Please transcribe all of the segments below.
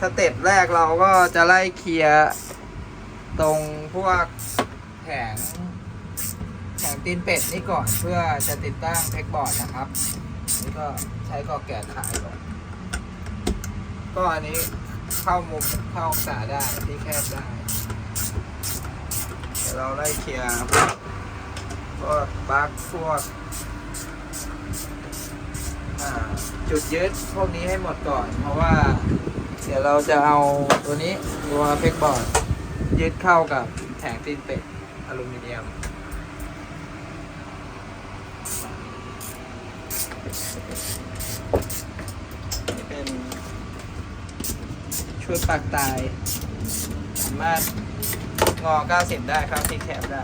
สเต็ปแรกเราก็จะไล่เคลียร์ตรงพวกแผงแผงตีนเป็ดนี่ก่อนเพื่อจะติดตั้งเพ็กบอร์ดนะครับ นี่ก็ใช้กอแก่ขายก่อน ก็อันนี้เข้ามุมเข้าองศาได้ที่แคบได้เดี๋ยวเราไล่เคลียร์พวกพวกบั๊กพวกจุดยึดพวกนี้ให้หมดก่อน เพราะว่า ดี๋ยวเราจะเอาตัวนี้ตัวเพกบอร์ดยึดเข้ากับแผงตีนเป็ดอลูมิเนียม นี่เป็นช่วยปากตาย สามารถงอ 90 ได้ครับที่แคบได้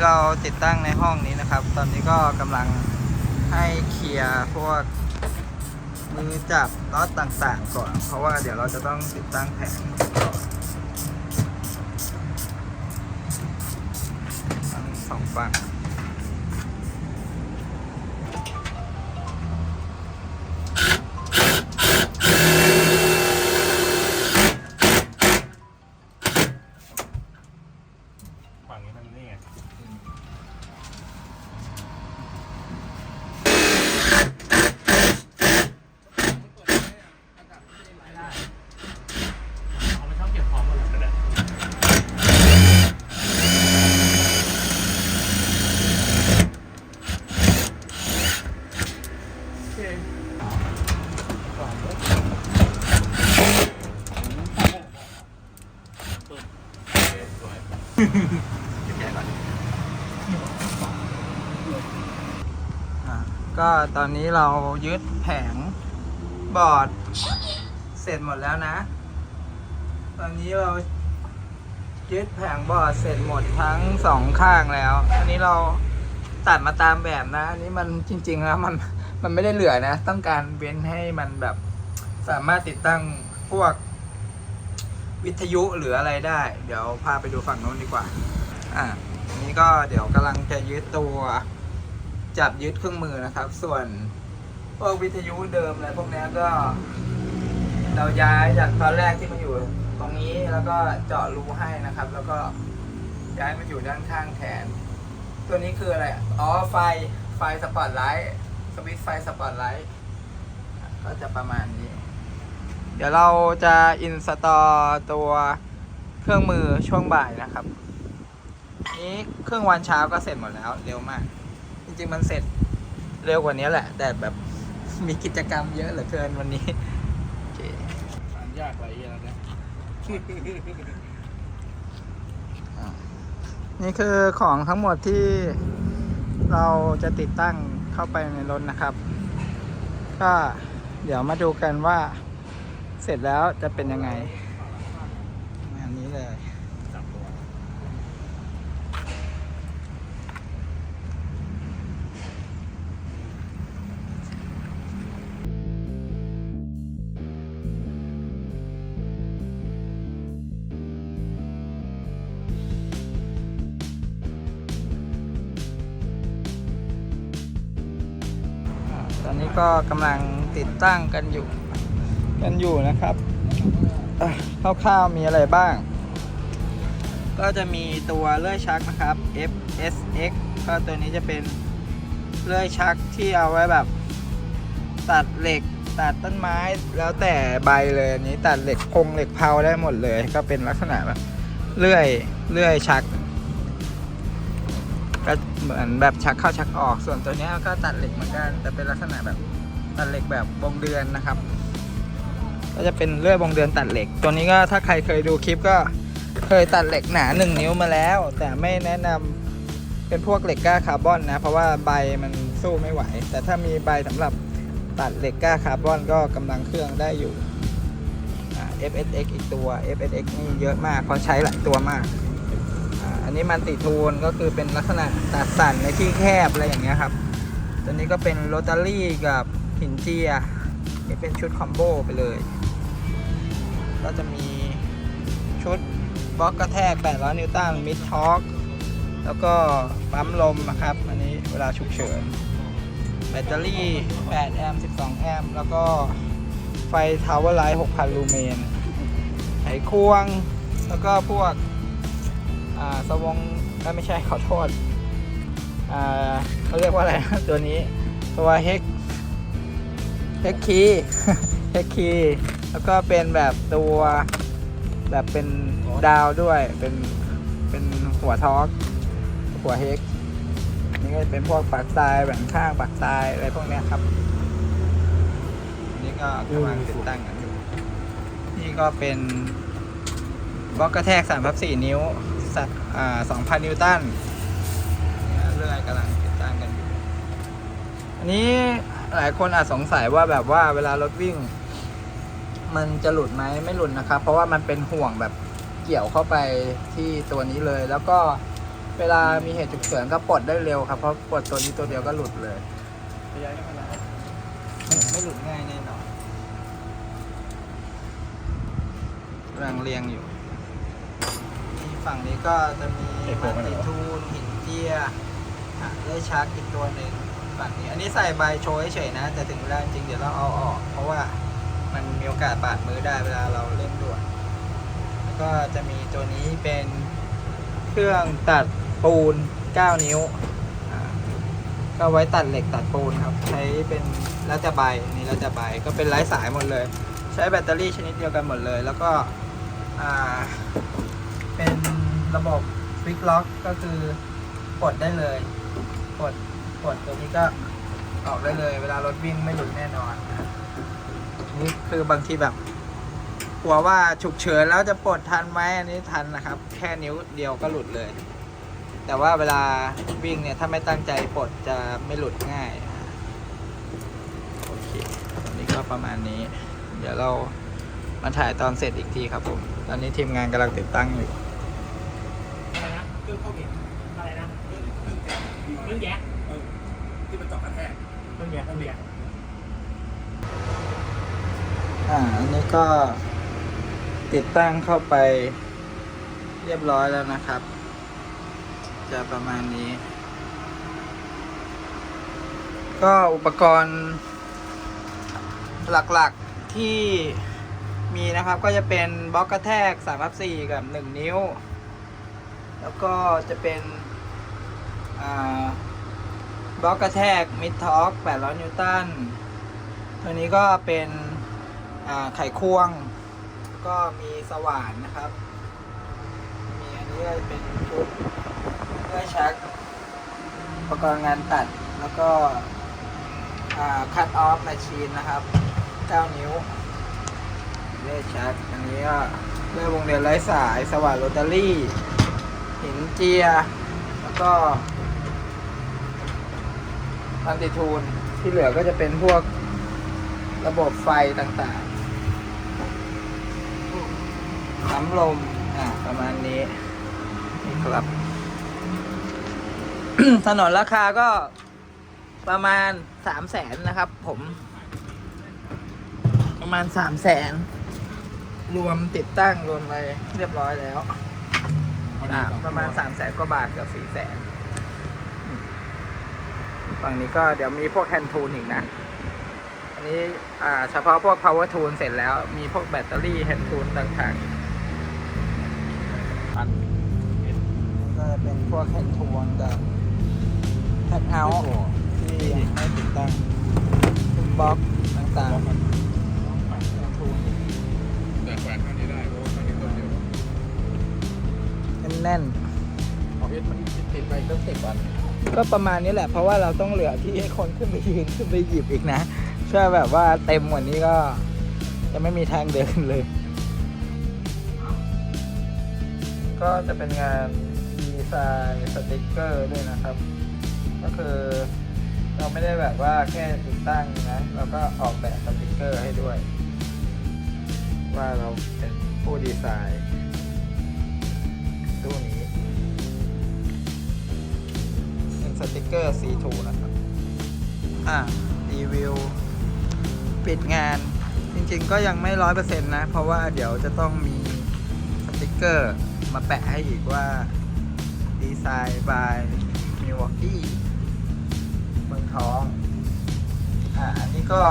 ที่เราติดตั้งในห้องนี้นะครับ ตอนนี้ก็กำลังให้เคลียร์พวกมือจับล็อตต่างๆ ก่อน เพราะว่าเดี๋ยวเราจะต้องติดตั้งแผงก่อนทั้งสองฝั่ง อะก็ตอนนี้เรายึดแผงบอร์ดเสร็จหมดแล้วนะ ตอนนี้เรายึดแผงบอร์ดเสร็จหมดทั้งสองข้างแล้ว อันนี้เราตัดมาตามแบบนะ อันนี้มันจริง ๆ แล้วมัน มันไม่ได้เหลือนะ ต้องการเว้นให้มันแบบสามารถติดตั้งพวกวิทยุหรืออะไรได้ เดี๋ยวพาไปดูฝั่งโน้นดีกว่า อะอันนี้ก็เดี๋ยวกำลังจะยึดตัว จับยึดเครื่องมือนะครับ ส่วนพวกวิทยุเดิมอะไรพวกนี้ก็ เราย้ายจากตอนแรกที่มาอยู่ ตรงนี้แล้วก็เจาะรูให้นะครับ แล้วก็ย้ายมาอยู่ด้านข้างแทนตัวนี้คืออะไร อ๋อไฟไฟสปอตไลท์ สวิตช์ไฟสปอตไลท์ก็จะประมาณนี้ เดี๋ยวเราจะอินสตอลตัวเครื่องมือช่วงบ่ายนะครับ นี้เครื่องวันเช้าก็เสร็จหมดแล้วเร็วมาก จริงๆมันเสร็จเร็วกว่านี้แหละ แต่แบบมีกิจกรรมเยอะเหลือเกินวันนี้โอเคอ่านยากกว่าไอ้เหี้ยแล้วเนี่ยอะนี่คือของทั้งหมดที่เราจะติดตั้ง เข้าไปในรถนะครับ ก็เดี๋ยวมาดูกันว่าเสร็จแล้วจะเป็นยังไงง นี้ก็กำลังติดตั้งกันอยู่ กันอยู่นะครับคร่าวๆมีอะไรบ้าง ก็จะมีตัวเลื่อยชักนะครับ FSX ก็ตัวนี้จะเป็นเลื่อยชักที่เอาไว้แบบ ตัดเหล็กตัดต้นไม้แล้วแต่ใบเลยอันนี้ตัดเหล็กพงเหล็กเพาได้หมดเลย ก็เป็นลักษณะแบบเลื่อยเลื่อยชัก ก็เหมือนแบบชักเข้าชักออก ส่วนตัวนี้ก็ตัดเหล็กเหมือนกัน แต่เป็นลักษณะแบบตัดเหล็กแบบวงเดือนนะครับ ก็จะเป็นเลื่อยวงเดือนตัดเหล็ก ตัวนี้ก็ถ้าใครเคยดูคลิปก็เคยตัดเหล็กหนา1นิ้วมาแล้ว แต่ไม่แนะนำเป็นพวกเหล็กก้าคาร์บอนนะ เพราะว่าใบมันสู้ไม่ไหว แต่ถ้ามีใบสำหรับตัดเหล็กก้าคาร์บอนก็กำลังเครื่องได้อยู่ FSX อีกตัว FSX นี่เยอะมากเพราะใช้หลายตัวมาก อันนี้มันติทูนก็คือเป็นลักษณะตัดสั่นในที่แคบอะไรอย่างเงี้ยครับ ตัวนี้ก็เป็นโรตารี่กับหินเจียนี่เป็นชุดคอมโบไปเลย ก็จะมีชุดบล็อกกระแทก 800 นิวตันมิดทอร์กแล้วก็ปั๊มลมนะครับ อันนี้เวลาฉุกเฉิน แบตเตอรี่ 8 แอมป์ 12 แอมป์ แล้วก็ไฟทาวเวอร์ไลท์ 6,000 ลูเมน ไขควง แล้วก็พวก สวงเอ้ยไม่ใช่ขอโทษอ่าเขาเรียกว่าอะไรตัวนี้ตัวเฮกเฮกคีเฮกคีแล้วก็เป็นแบบตัวแบบเป็นดาวด้วยเป็นเป็นหัวท็อกหัวเฮกนี่ก็เป็นพวกปักทรายแบ่งข้างปักทรายอะไรพวกนี้ครับนี่ก็กำลังติดตั้งกันอยู่นี่ก็เป็นบล็อกกระแทก3พับ4นิ้ว สักอ่า2,000นิวตันเรื่อยกำลังติดตั้งกันอยู่อันนี้หลายคนอาจสงสัยว่าแบบว่าเวลารถวิ่ง มันจะหลุดไหมไม่หลุดนะครับ เพราะว่ามันเป็นห่วงแบบเกี่ยวเข้าไปที่ตัวนี้เลย แล้วก็เวลามีเหตุฉุกเฉินก็ปลดได้เร็วครับเพราะปลดตัวนี้ตัวเดียวก็หลุดเลยไม่ไม่หลุดง่ายแน่นอนกำลังเรียงอยู่ ฝั่งนี้ก็จะมีเอกโกมังนไปไหนติวะทูนหินเจียอะได้ชาร์กอีกตัวหนึ่งฝั่งนี้ อันนี้ใส่ใบโชว์เฉยๆนะ แต่ถึงเวลาจริงๆเดี๋ยวเราเอาออก เพราะว่ามันมีโอกาสบาดมือได้เวลาเราเล่นด่วนแล้วก็จะมีตัวนี้เป็นเครื่องตัดปูน 9 นิ้วอ่าก็ไว้ตัดเหล็กตัดปูนครับ ใช้เป็นแล้วจะใบอันนี้แล้วจะใบก็เป็นไร้สายหมดเลย ใช้แบตเตอรี่ชนิดเดียวกันหมดเลย แล้วก็อ่าเป็น ระบบฟลิกล็อกก็คือกดได้เลย กดกดตัวนี้ก็ออกได้เลย เวลารถวิ่งไม่หลุดแน่นอนนะนี่คือบางทีแบบกลัวว่าฉุกเฉินแล้วจะปลดทันไหมอันนี้ทันนะครับ แค่นิ้วเดียวก็หลุดเลย แต่ว่าเวลาวิ่งเนี่ยถ้าไม่ตั้งใจปลดจะไม่หลุดง่ายโอเคตอนนี้ก็ประมาณนี้ เดี๋ยวเรามาถ่ายตอนเสร็จอีกทีครับผม ตอนนี้ทีมงานกำลังติดตั้งอยู่ อะไรนะเครื่องเข้าเก็บอะไรนะเครื่องแยกที่มันเจาะกระแทกเครื่องแยกเครื่องแยกอ่าอันนี้ก็ติดตั้งเข้าไปเรียบร้อยแล้วนะครับ จะประมาณนี้ ก็อุปกรณ์หลักๆที่มีนะครับก็จะเป็นบล็อกกระแทก3ทับ4กับ 1 นิ้ว แล้วก็จะเป็นบล็อกกระแทกมิดทอร์ก800 นิวตัน ตัวนี้ก็เป็นไขควง ก็มีสว่านนะครับ มีอันนี้ก็เป็นชุดเพื่อชักอุปกรณ์งานตัด แล้วก็คัตออฟ m มชชีนนะครับ9นิ้วเลื่อยชัก อันนี้ก็เลื่อยวงเดือนไร้สาย สว่านโรตารี่ หินเจีย แล้วก็พันติทูนที่เหลือก็จะเป็นพวกระบบไฟต่างๆน้ำลม อะประมาณนี้นี่ครับ ถนนราคาก็ประมาณสามแสนนะครับ ผม ประมาณสามแสน รวมติดตั้งรวมอะไรเรียบร้อยแล้ว ประมาณสามแสนกว่าบาทเกับสี่แสนฝั่งนี้ก็เดี๋ยวมีพวกแฮนด์ทูนอีกนะ อันนี้อ่าเฉพาะพวก power tool เสร็จแล้ว มีพวกแบตเตอรี่แฮนด์ทูนต่างๆพันก็จะเป็นพวกแฮนด์ทูนกับแพดเอาท์ที่ยังไม่ติดตั้งบล็อกต่างๆ แน่นเอาเพชรมันติดไปตั้งสิบวันๆก็ประมาณนี้แหละ เพราะว่าเราต้องเหลือที่ให้คนขึ้นไปยืนขึ้นไปหยิบอีกนะช่วยแบบว่าเต็มกว่านี้ก็ จะไม่มีทางเดินเลย ก็จะเป็นงานดีไซน์สติกเกอร์ด้วยนะครับ ก็คือเราไม่ได้แบบว่าแค่ติดตั้งนะเราก็ออกแบบสติกเกอร์ให้ด้วย ว่าเราเป็นผู้ดีไซน์ ตู้นี้ เป็นสติกเกอร์ C2 นะครับ อะรีวิว ปิดงาน จริงๆก็ยังไม่ร้อยเปอร์เซ็นต์นะ เพราะว่าเดี๋ยวจะต้องมีสติกเกอร์มาแปะให้อีกว่าดีไซน์ by Milwaukee เมืองทอง อ่าอันนี้ก็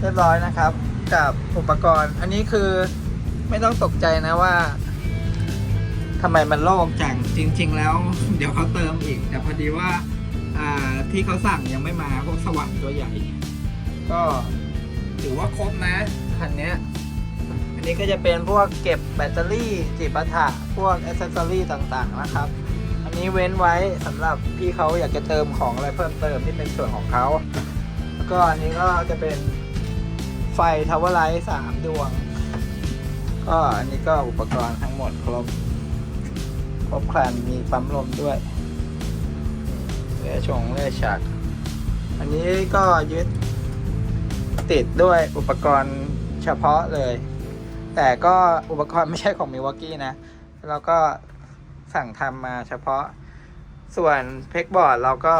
เรียบร้อยนะครับ กับอุปกรณ์ อันนี้คือไม่ต้องตกใจนะว่า ทำไมมันโล่งจังจริง ๆ แล้ว เดี๋ยวเขาเติมอีก แต่พอดีว่าที่เขาสั่งยังไม่มาพวกสว่านตัวใหญ่ ก็ถือว่าครบนะคันนี้อันนี้ก็จะเป็นพวกเก็บแบตเตอรี่จิปาถะพวกอ c เซสซอรี่ต่างๆนะครับ อันนี้เว้นไว้สำหรับพี่เขาอยากจะเติมของอะไรเพิ่มเติมที่เป็นส่วนของเขาแล้วก็อันนี้ก็จะเป็นไฟทาวเวอร์ไลท์สามดวง ก็อันนี้ก็อุปกรณ์ทั้งหมดครบ ครบครันมีปั๊มลมด้วยเรือชงเรือฉักอันนี้ก็ยึดติดด้วยอุปกรณ์เฉพาะเลย แต่ก็อุปกรณ์ไม่ใช่ของมิว a กี้นะ เราก็สั่งทำมาเฉพาะ ส่วนเพกบอร์ดเราก็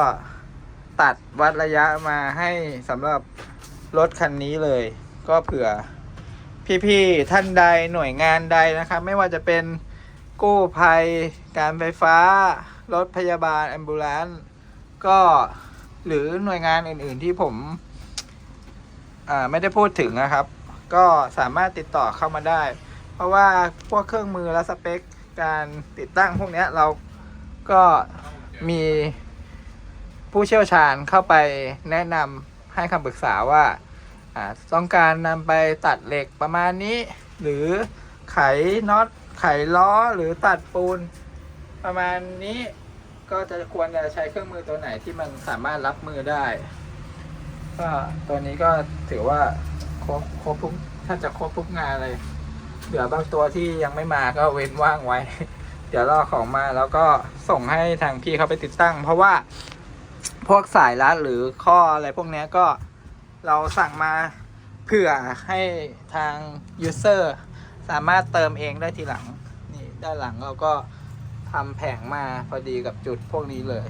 ตัดวัดระยะมาให้สำหรับรถคันนี้เลย ก็เผื่อพี่ๆท่านใดหน่วยงานใดนะครับ ไม่ว่าจะเป็น กู้ภัย การไฟฟ้า รถพยาบาลแอมบูเลนก็หรือหน่วยงานอื่น ๆที่ผมอ่าไม่ได้พูดถึงนะครับ ก็สามารถติดต่อเข้ามาได้ เพราะว่าพวกเครื่องมือและสเปค การติดตั้งพวกนี้เราก็มีผู้เชี่ยวชาญเข้าไปแนะนำให้คำปรึกษาว่าอ่าต้องการนำไปตัดเหล็กประมาณนี้ หรือไขน็อต ไขล้อหรือตัดปูน ประมาณนี้ก็จะควรจะใช้เครื่องมือตัวไหนที่มันสามารถรับมือได้ก็ตัวนี้ก็ถือว่าครบครบทุกถ้าจะครบทุกงานเลยเหลือบางตัวที่ยังไม่มาก็เว้นว่างไว้ เดี๋ยวรอของมาแล้วก็ส่งให้ทางพี่เขาไปติดตั้ง เพราะว่าพวกสายรัดหรือข้ออะไรพวกนี้ก็เราสั่งมาเผื่อให้ทางยูเซอร์ สามารถเติมเองได้ทีหลัง นี่ด้านหลังเราก็ทำแผงมาพอดีกับจุดพวกนี้เลย